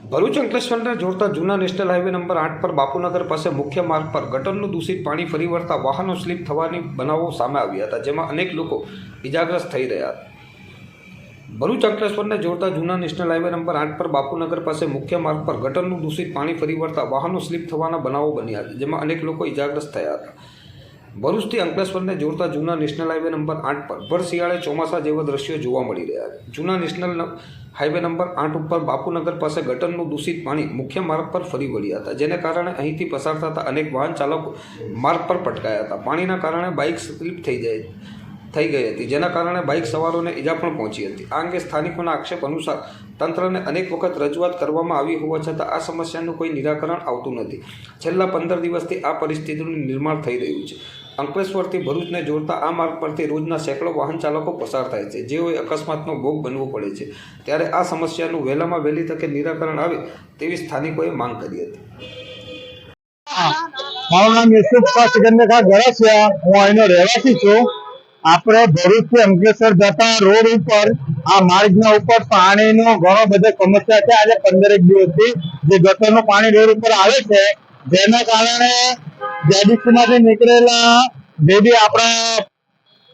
ભરૂચ અંકલેશ્વરને જોડતા જૂના national highway number આઠ પર બાપુનગર પાસે મુખ્ય માર્ગ પર ગટરનું દૂષિત પાણી ફરી વળતા વાહનો સ્લીપ થવાની બનાવો સામે આવ્યા હતા, જેમાં અનેક લોકો ઇજાગ્રસ્ત થઈ રહ્યા હતા. ભરૂચ અંકલેશ્વરને જોડતા જૂના નેશનલ હાઈવે નંબર આઠ પર બાપુનગર પાસે મુખ્ય માર્ગ પર ગટરનું દૂષિત પાણી ફરી વળતા વાહનો સ્લીપ થવાના બનાવો બન્યા હતા, જેમાં અનેક લોકો ઇજાગ્રસ્ત થયા હતા. ભરૂચથી અંકલેશ્વરને જોડતા જૂના નેશનલ હાઈવે નંબર આઠ પર ભર શિયાળે ચોમાસા જેવા દ્રશ્યો જોવા મળી રહ્યા છે. જૂના નેશનલ હાઈવે નંબર આઠ ઉપર બાપુનગર પાસે ગટરનું દૂષિત પાણી મુખ્ય માર્ગ પર ફરી વળ્યા હતા, જેને કારણે અહીંથી પસાર થતા અનેક વાહન ચાલકો માર્ગ પર પટકાયા હતા. પાણીના કારણે બાઇક સ્લીપ થઈ જાય, થઈ ગઈ હતી, જેના કારણે બાઇક સવારોને ઈજા પણ પહોંચી હતી. આ અંગે સ્થાનિકોના આક્ષેપ અનુસાર તંત્રને અનેક વખત રજૂઆત કરવામાં આવી હોવા છતાં આ સમસ્યાનું કોઈ નિરાકરણ આવતું નથી. છેલ્લા પંદર દિવસથી આ પરિસ્થિતિનું નિર્માણ થઈ રહ્યું છે. અંકલેશ્વરથી ભરૂચને જોડતા આ માર્ગ પરથી રોજના સેંકડો વાહન ચાલકો પસાર થાય છે. જેઓએ અકસ્માતનો ભોગ બનવો પડે છે. ત્યારે આ સમસ્યાનું વહેલામાં વહેલી તકે નિરાકરણ આવે તેવી સ્થાનિકોએ માંગ કરી હતી. મારું નામ યુસુફ હું અહીંનો રહેવાસી છું. આપણે ભરૂચથી અંકલેશ્વર જતા રોડ ઉપર, આ માર્ગના ઉપર પાણીનો ઘણો બધો સમસ્યા છે. આજે પંદરેક દિવસથી જે ગટરનું પાણી રોડ ઉપર આવે છે, જેના કારણે માંથી નીકળેલા જે બી આપણા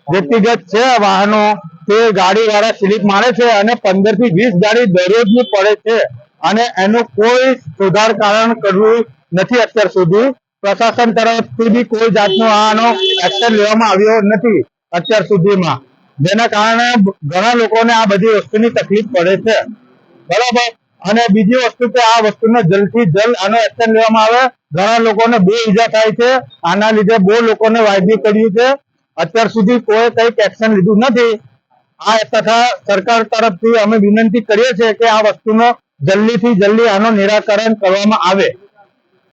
વ્યક્તિગત છે વાહનો, તે ગાડી વાળા સ્લીપ મારે છે અને પંદરથી વીસ ગાડી દરરોજની પડે છે અને એનું કોઈ સુધાર કારણ કરવું નથી અત્યાર સુધી. પ્રશાસન તરફથી બી કોઈ જાતનો આનો એક્શન લેવામાં આવ્યો નથી અત્યાર સુધીમાં. જેના કારણે ઘણા લોકોને આ બધી વસ્તુની તકલીફ પડે છે. બરાબર? અને બીજી વસ્તુ કે આ વસ્તુનો જલ્દથી જલ્દ આનો એક્શન લેવામાં આવે. ઘણા લોકોને બહુ ઈજા થાય છે. આના લીધે બહુ લોકોને વાયદી કર્યું છે. અત્યાર સુધી કોઈ કંઈક એક્શન લીધું નથી. આ તથા સરકાર તરફથી અમે વિનંતી કરીએ છીએ કે આ વસ્તુનો જલ્દીથી જલ્દી આનો નિરાકરણ કરવામાં આવે.